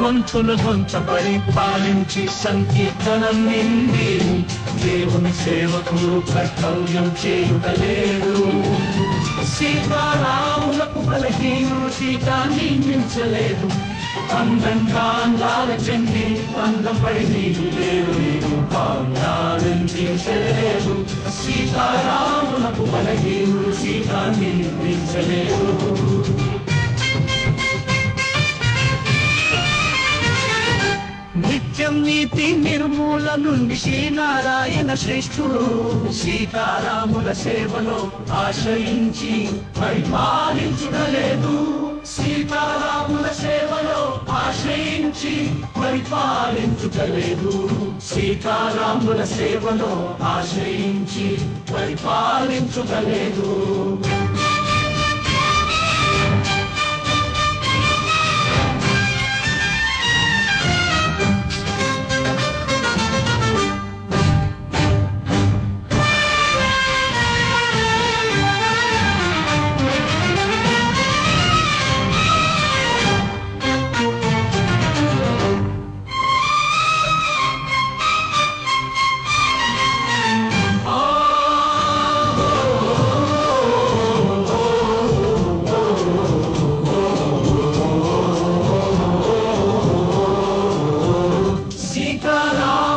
గొంతులు గొంత పరిపాలించి సంకీర్తనం నిండి దేవుని సేవకులు కర్తవ్యం చేయుటలేడు సీతారాములకు బలహీనుడు సీతా నిందించలేదు. అందంగా అందాల చెంది అందపై నీకు లేడు నీకు పాండాలించలేదు సీతారాములకు బలహీనుడు సీతా నిందించలేదు. నిత్యం నీతి నిర్మూల నుండి శ్రీనారాయణ శ్రేష్ఠుడు సీతారాముల సేవలో ఆశ్రయించి పరిపాలించుడలేదు సీతారాముల సేవలో ఆశ్రయించి పరిపాలించుటలేదు. సీతారాముల సేవలో ఆశ్రయించి పరిపాలించుటలేదు.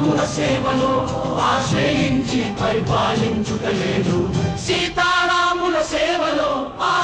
సీతారాముల సేవలో ఆశ్రయించి పరిపాలించుటలేదు. శ్రీ